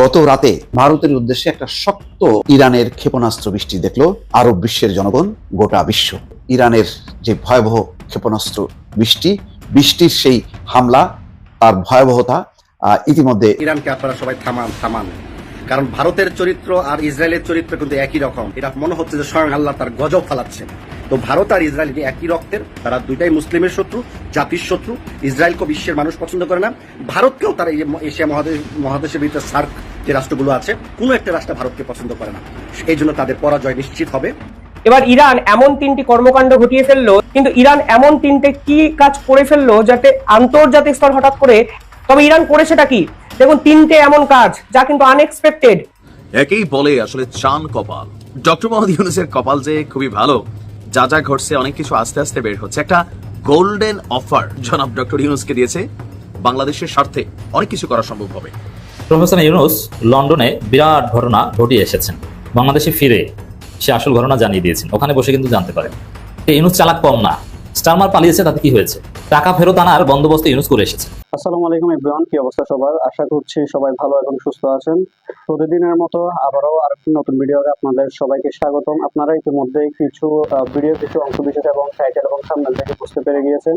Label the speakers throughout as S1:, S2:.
S1: গত রাতে ভারতের উদ্দেশ্যে একটা শক্ত ইরানের ক্ষেপণাস্ত্র বৃষ্টি দেখল আরব বিশ্বের জনগণ গোটা বিশ্ব। ইরানের যে ভয়াবহ ক্ষেপণাস্ত্র বৃষ্টি, বৃষ্টির সেই হামলা, তার ভয়াবহতা ইতিমধ্যে
S2: ইরানকে আপনারা সবাই থামান থামান। কারণ ভারতের চরিত্র আর ইসরায়েলের চরিত্র কিন্তু একই রকম। এটা মনে হচ্ছে যে স্বয়ং আল্লাহ তার গজব ফালাচ্ছে তো ভারত আর ইসরায়েল এটি একই রক্তের তারা দুইটাই মুসলিমের শত্রু জাতির শত্রু। ইসরায়েলকে বিশ্বের মানুষ পছন্দ করে না। ভারতকেও তারা এই এশিয়া মহাদেশ মহাদেশের ভিতরে সার্ক যে রাষ্ট্রগুলো আছে কোনো একটা রাষ্ট্র ভারতকে পছন্দ করে না। এই জন্য তাদের পরাজয় নিশ্চিত হবে।
S3: এবার ইরান এমন তিনটি কর্মকাণ্ড ঘটিয়ে ফেলল কিন্তু ইরান এমন তিনটে কি কাজ করে ফেলল যাতে আন্তর্জাতিক স্তর হঠাৎ করে তবে ইরান করেছেটা কি? দেখুন তিনটে এমন কাজ যা কিন্তু আনএক্সপেক্টেড
S4: একেই বলে আসলে চান কপাল। ডক্টর মোহাম্মদ ইউনুসের কপাল যে খুবই ভালো যা যা ঘটছে, অনেক কিছু আস্তে আস্তে বের হচ্ছে। একটা গোল্ডেন অফার জনাব ডক্টর ইউনুসকে দিয়েছে, বাংলাদেশের স্বার্থে অনেক কিছু করা সম্ভব হবে।
S5: প্রফেসর ইউনুস লন্ডনে বিরাট ঘটনা ঘটিয়ে এসেছেন। বাংলাদেশে ফিরে সে আসল ঘটনা জানিয়ে দিয়েছেন। ওখানে বসে কিন্তু জানতে পারেন। ইউনুস চালাক কম না। স্টারমার পালিয়েছে, তাতে কি হয়েছে? টাকা ফেরত আনার বন্দোবস্ত ইউনুস করে এসেছে।
S6: আসসালামু আলাইকুম ইব্রাহিম কি অবস্থা সবার? আশা করছি সবাই ভালো এবং সুস্থ আছেন। প্রতিদিনের মতো আবারও আরেকটি নতুন ভিডিওতে আপনাদের সবাইকে স্বাগতম। আপনারা ইতিমধ্যে কিছু ভিডিও কিছু অংশ বিশেষ এবং টাইটেল এবং সামনে থেকে বুঝতে পেরে গিয়েছেন।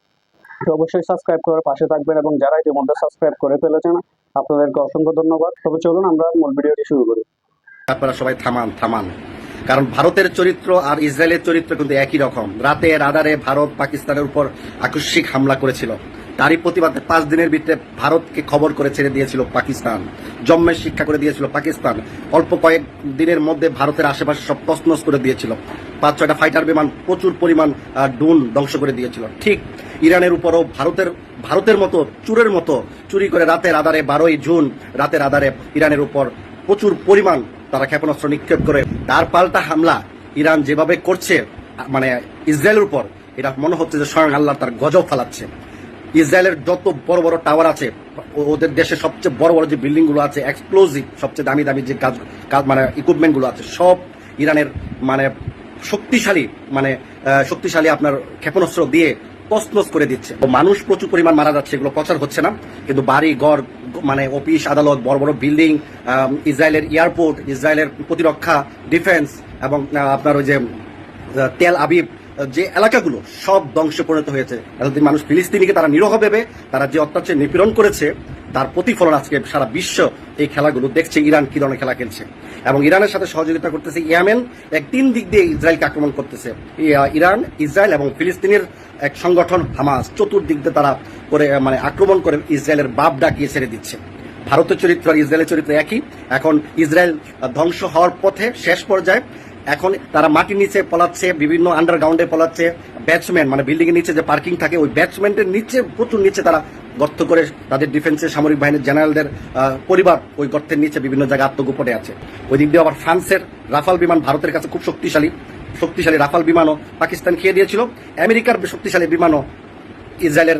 S6: তো অবশ্যই সাবস্ক্রাইব করার পাশে থাকবেন এবং যারা ইতিমধ্যে সাবস্ক্রাইব করে ফেলেছেন, আপনাদেরকে অসংখ্য ধন্যবাদ। তবে চলুন আমরা মূল ভিডিওটি শুরু করি।
S2: আপনারা সবাই থামান থামান। কারণ ভারতের চরিত্র আর ইসরায়েলের চরিত্র কিন্তু একই রকম। রাতে রাদারে ভারত পাকিস্তানের উপর আকস্মিক হামলা করেছিল। তারই প্রতিবাদে পাঁচ দিনের ভিতরে ভারতকে খবর করে ছেড়ে দিয়েছিল পাকিস্তান। জন্মের শিক্ষা করে দিয়েছিল পাকিস্তান। অল্প কয়েক দিনের মধ্যে ভারতের আশেপাশে সব তসনস করে দিয়েছিল। পাঁচ ছয়টা ফাইটার বিমান প্রচুর পরিমাণ ডুন ধ্বংস করে দিয়েছিল। ঠিক ইরানের উপরও ভারতের ভারতের মতো, চুরের মতো চুরি করে রাতের আধারে বারোই জুন, রাতের আধারে ইরানের উপর প্রচুর পরিমাণ তারা ক্ষেপণাস্ত্র নিক্ষেপ করে তার পাল্টা হামলা ইরান যেভাবে করছে মানে ইসরায়েলের উপর, এটা মনে হচ্ছে যে স্বয়ং আল্লাহ তার গজব ফালাচ্ছে। ইসরায়েলের যত বড় বড় টাওয়ার আছে ওদের দেশে সবচেয়ে বড় বড় যে বিল্ডিংগুলো আছে এক্সপ্লোজিভ সবচেয়ে দামি দামি যে কাজ কাজ মানে ইকুইপমেন্টগুলো আছে, সব ইরানের মানে শক্তিশালী মানে শক্তিশালী আপনার ক্ষেপণাস্ত্র দিয়ে তসনস করে দিচ্ছে। মানুষ প্রচুর পরিমাণ মারা যাচ্ছে, এগুলো প্রচার হচ্ছে না। কিন্তু বাড়ি, ঘর মানে অফিস, আদালত, বড় বড় বিল্ডিং ইসরায়েলের এয়ারপোর্ট, ইসরায়েলের প্রতিরক্ষা, ডিফেন্স এবং আপনার ওই যে তেল আবিব যে এলাকাগুলো সব ধ্বংস পরিণত হয়েছে, এতদিন মানুষ ফিলিস্তিনিকে তারা নিরহ ভেবে, তারা যে অত্যাচার নিপীড়ন করেছে, তার প্রতিফলন আজকে সারা বিশ্ব এই খেলাগুলো দেখছে, ইরান কি ধরনের খেলা খেলছে। এবং ইরানের সাথে সহযোগিতা করতেছে ইয়ামেন, এক তিন দিক দিয়ে ইসরায়েলকে আক্রমণ করতেছে। ইরান, ইসরায়েল এবং ফিলিস্তিনের এক সংগঠন হামাস, চতুর্দিক দিয়ে তারা করে মানে আক্রমণ করে ইসরায়েলের বাপ ডাকিয়ে ছেড়ে দিচ্ছে। ভারতের চরিত্র আর ইসরায়েলের চরিত্র একই। এখন ইসরায়েল ধ্বংস হওয়ার পথে শেষ পর্যায়ে এখন তারা মাটির নিচে পলাচ্ছে, বিভিন্ন আন্ডারগ্রাউন্ডে পলাচ্ছে। ব্যাটসম্যান মানে বিল্ডিং এর নিচে যে পার্কিং থাকে, ওই ব্যাটসম্যানের নিচে, প্রচুর নিচে তারা গর্ত করে তাদের ডিফেন্সের সামরিক বাহিনীর জেনারেলদের পরিবার ওই গর্তের নিচে বিভিন্ন জায়গায় আত্মগোপনে আছে। ওই দিক দিয়ে আবার ফ্রান্সের রাফাল বিমান ভারতের কাছে খুব শক্তিশালী। শক্তিশালী রাফাল বিমানও পাকিস্তান খেয়ে দিয়েছিল। আমেরিকার শক্তিশালী বিমানও ইসরায়েলের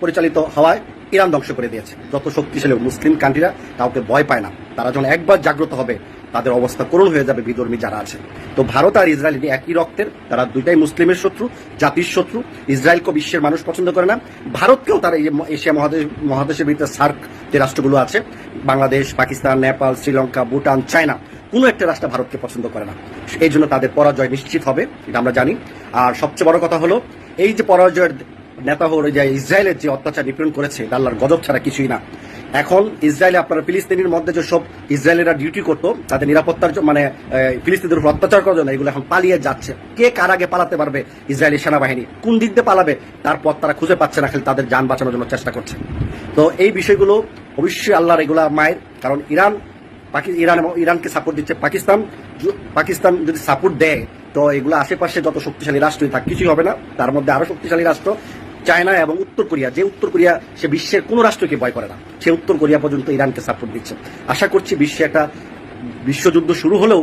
S2: পরিচালিত হওয়ায় ইরান ধ্বংস করে দিয়েছে। যত শক্তিশালী মুসলিম কান্ট্রিরা, কাউকে ভয় পায় না। তারা যখন একবার জাগ্রত হবে তাদের অবস্থা করুণ হয়ে যাবে বিধর্মী যারা আছে। তো ভারত আর ইসরায়েল এটি একই রক্তের, তারা দুইটাই মুসলিমের শত্রু, জাতির শত্রু। ইসরায়েলকে বিশ্বের মানুষ পছন্দ করে না। ভারতকেও তারা এশিয়া মহাদেশ, মহাদেশের ভিতরে সার্ক যে রাষ্ট্রগুলো আছে, বাংলাদেশ, পাকিস্তান, নেপাল, শ্রীলঙ্কা, ভুটান, চায়না, কোনো একটা রাষ্ট্র ভারতকে পছন্দ করে না। এই জন্য তাদের পরাজয় নিশ্চিত হবে, এটা আমরা জানি। আর সবচেয়ে বড় কথা হলো, এই যে পরাজয়ের নেতা হল যে ইসরায়েলের যে অত্যাচার নিপীড়ন করেছে আল্লাহর গজব ছাড়া কিছুই না। এখন ইসরায়েলে আপনারা ফিলিস্তিনির মধ্যে যে সব ইসরায়েলেরা ডিউটি করতো তাদের নিরাপত্তার মানে আহ, ফিলিস্তিনের উপর অত্যাচার করার জন্য এগুলো এখন পালিয়ে যাচ্ছে। কে কার আগে পালাতে পারবে ইসরায়েলি সেনাবাহিনী? কোন দিক দিয়ে পালাবে? তারপর তারা খুঁজে পাচ্ছে না খালি তাদের যান বাঁচানোর জন্য চেষ্টা করছে। তো এই বিষয়গুলো অবশ্যই আল্লাহর এগুলা মায়ের কারণ ইরান ইরান এবং ইরানকে সাপোর্ট দিচ্ছে পাকিস্তান। পাকিস্তান যদি সাপোর্ট দেয় তো এগুলো আশেপাশে যত শক্তিশালী রাষ্ট্রই থাক কিছুই হবে না। তার মধ্যে আরও শক্তিশালী রাষ্ট্র চায়না এবং উত্তর কোরিয়া, যে উত্তর কোরিয়া সে বিশ্বের কোনো রাষ্ট্রকে ভয় করে না, সে উত্তর কোরিয়া পর্যন্ত ইরানকে সাপোর্ট দিচ্ছে। আশা করছি বিশ্বে একটা বিশ্বযুদ্ধ শুরু হলেও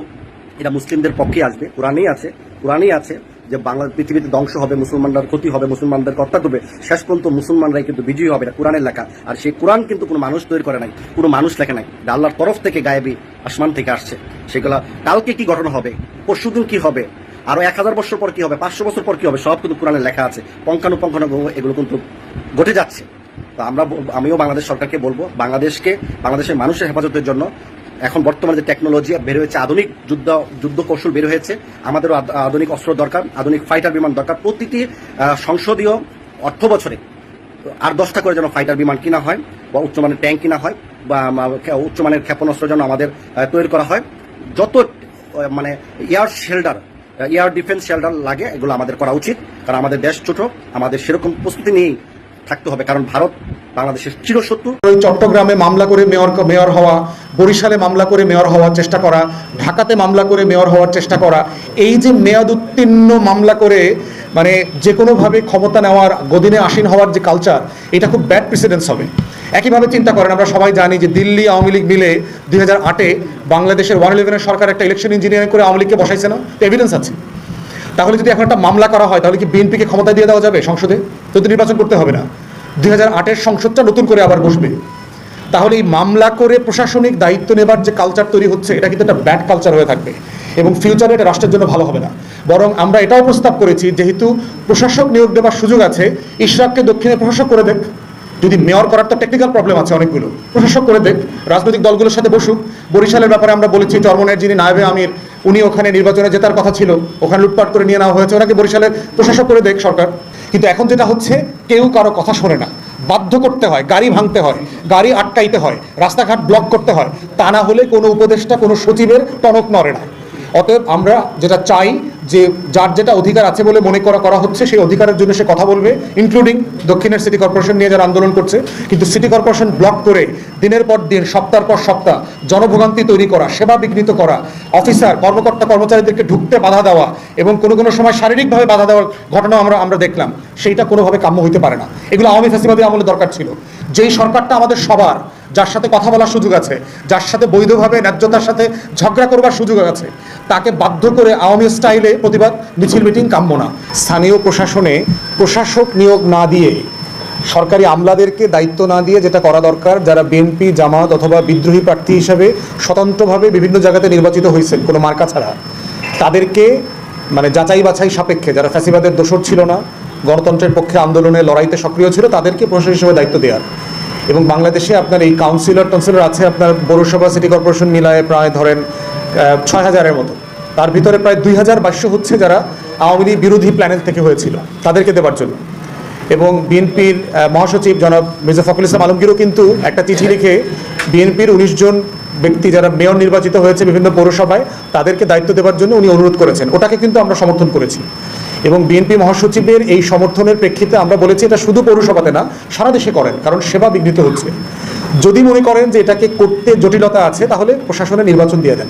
S2: এটা মুসলিমদের পক্ষে আসবে। কোরআনেই আছে কোরআনেই আছে যে বাংলা পৃথিবীতে ধ্বংস হবে মুসলমানরা ক্ষতি হবে, মুসলমানদের হত্যা করবে শেষ পর্যন্ত মুসলমানরাই কিন্তু বিজয়ী হবে, এটা কোরআনের লেখা। আর সেই কোরআন কিন্তু কোনো মানুষ তৈরি করে নাই, কোনো মানুষ লেখে নাই। আল্লাহর তরফ থেকে গায়েবী আসমান থেকে আসছে। সেগুলা কালকে কি ঘটনা হবে, পরশুদিন কি হবে আরও এক হাজার বছর পর কি হবে? পাঁচশো বছর পর কি হবে? সব কিন্তু কোরআনে লেখা আছে। পঙ্খানুপঙ্খানু এগুলো কিন্তু ঘটে যাচ্ছে। তো আমরা আমিও বাংলাদেশ সরকারকে বলব, বাংলাদেশকে, বাংলাদেশের মানুষের হেফাজতের জন্য এখন বর্তমানে যে টেকনোলজি বের হয়েছে, আধুনিক যুদ্ধ যুদ্ধ কৌশল বের হয়েছে, আমাদেরও আধ- আধুনিক অস্ত্র দরকার, আধুনিক ফাইটার বিমান দরকার। প্রতিটি সংসদীয় অর্থ বছরে আর দশটা করে যেন ফাইটার বিমান কিনা হয়, বা উচ্চমানের ট্যাঙ্ক কিনা হয়, বা উচ্চমানের ক্ষেপণাস্ত্র যেন আমাদের তৈরি করা হয়। যত মানে air shelter air defence shelter লাগে, এগুলো আমাদের করা উচিত। কারণ আমাদের দেশ ছোট, আমাদের সেরকম প্রস্তুতি নিয়েই থাকতে হবে। কারণ ভারত বাংলাদেশের চিরশত্রু।
S7: ওই চট্টগ্রামে মামলা করে মেয়র মেয়র হওয়া, বরিশালে মামলা করে মেয়র হওয়ার চেষ্টা করা, ঢাকাতে মামলা করে মেয়র হওয়ার চেষ্টা করা, এই যে মেয়াদ উত্তীর্ণ মামলা করে মানে যে কোনোভাবে ক্ষমতা নেওয়ার, গদিনে আসীন হওয়ার যে কালচার এটা খুব ব্যাড প্রেসিডেন্স হবে। একইভাবে চিন্তা করেন, আমরা সবাই জানি যে দিল্লি আওয়ামী লীগ মিলে দুই হাজার আটে বাংলাদেশের ওয়ান ইলেভেনের সরকার একটা ইলেকশন ইঞ্জিনিয়ারিং করে আওয়ামী লীগকে বসাইছে না? এভিডেন্স আছে। তাহলে যদি এখন একটা মামলা করা হয়, তাহলে কি বিএনপিকে ক্ষমতা দিয়ে দেওয়া যাবে সংসদে? তো নির্বাচন করতে হবে না। দুই হাজার আটের সংসদটা নতুন করে আবার বসবে। তাহলে এই মামলা করে প্রশাসনিক দায়িত্ব নেবার যে কালচার তৈরি হচ্ছে, এটা কিন্তু একটা ব্যাড কালচার হয়ে থাকবে। এবং ফিউচারে এটা রাষ্ট্রের জন্য ভালো হবে না। বরং আমরা এটাও প্রস্তাব করেছি, যেহেতু প্রশাসক নিয়োগ দেওয়ার সুযোগ আছে, ইশরাককে দক্ষিণে প্রশাসক করে দেখ। যদি মেয়র করার তো টেকনিক্যাল প্রবলেম আছে অনেকগুলো। প্রশাসক করে দেখ, রাজনৈতিক দলগুলোর সাথে বসুক। বরিশালের ব্যাপারে আমরা বলেছি চরমনের যিনি নায়েবে আমির, উনি ওখানে নির্বাচনে জেতার কথা ছিল। ওখানে লুটপাট করে নিয়ে নেওয়া হয়েছে, ওনাকে বরিশালের প্রশাসক করে দেখ সরকার। কিন্তু এখন যেটা হচ্ছে, কেউ কারও কথা শোনে না। বাধ্য করতে হয়, গাড়ি ভাঙতে হয়, গাড়ি আটকাইতে হয়, রাস্তাঘাট ব্লক করতে হয়। তা না হলে কোনো উপদেষ্টা, কোনো সচিবের টনক নড়ে না। অতএব আমরা যেটা চাই যে যার যেটা অধিকার আছে বলে মনে করা করা হচ্ছে, সেই অধিকারের জন্য সে কথা বলবে ইনক্লুডিং দক্ষিণের সিটি কর্পোরেশন নিয়ে যারা আন্দোলন করছে। কিন্তু সিটি কর্পোরেশন ব্লক করে দিনের পর দিন সপ্তাহের পর সপ্তাহ জনভোগান্তি তৈরি করা, সেবা বিঘ্নিত করা অফিসার কর্মকর্তা, কর্মচারীদেরকে ঢুকতে বাধা দেওয়া এবং কোনো কোনো সময় শারীরিকভাবে বাধা দেওয়ার ঘটনা আমরা আমরা দেখলাম। সেইটা কোনোভাবে কাম্য হইতে পারে না। এগুলো আওয়ামী ফেসিবাদী আমলে দরকার ছিল। যেই সরকারটা আমাদের সবার যার সাথে কথা বলার সুযোগ আছে, যার সাথে বৈধভাবে ন্যায্যতার সাথে ঝগড়া করবার সুযোগ আছে, তাকে বাধ্য করে আওয়ামী স্টাইলে প্রতিবাদ, মিছিল, মিটিং কাম্য না। স্থানীয় প্রশাসনে প্রশাসক নিয়োগ না দিয়ে, সরকারি আমলাদেরকে দায়িত্ব না দিয়ে যেটা করা দরকার, যারা বিএনপি জামাত অথবা বিদ্রোহী প্রার্থী হিসেবে স্বতন্ত্রভাবে বিভিন্ন জায়গাতে নির্বাচিত হয়েছেন, কোনো মার্কা ছাড়া, তাদেরকে মানে যাচাই বাছাই সাপেক্ষে, যারা ফ্যাসিবাদের দোষর ছিল না, গণতন্ত্রের পক্ষে আন্দোলনে লড়াইতে সক্রিয় ছিল, তাদেরকে প্রশাসক হিসেবে দায়িত্ব দেওয়ার। এবং বাংলাদেশে আপনার এই কাউন্সিলর টাউন্সিলর আছে আপনার পৌরসভা সিটি কর্পোরেশন মিলায় প্রায় ধরেন ছয় হাজারের মতো। তার ভিতরে প্রায় দুই হাজার বাইশশো হচ্ছে যারা আওয়ামী লীগ বিরোধী প্ল্যানেল থেকে হয়েছিল, তাদেরকে দেওয়ার জন্য। এবং বিএনপির মহাসচিব জনাব মির্জা ফখরুল ইসলাম আলমগীরও কিন্তু একটা চিঠি লিখে বিএনপির উনিশ জন ব্যক্তি যারা মেয়র নির্বাচিত হয়েছে বিভিন্ন পৌরসভায়, তাদেরকে দায়িত্ব দেওয়ার জন্য উনি অনুরোধ করেছেন। ওটাকে কিন্তু আমরা সমর্থন করেছি। এবং বিএনপি মহাসচিবের এই সমর্থনের প্রেক্ষিতে আমরা বলেছি এটা শুধু পৌরসভাতে না, সারা দেশে করেন, কারণ সেবা বিঘ্নিত হচ্ছে। যদি মনে করেন যে এটাকে করতে জটিলতা আছে, তাহলে প্রশাসনে নির্বাচন দিয়ে দেন।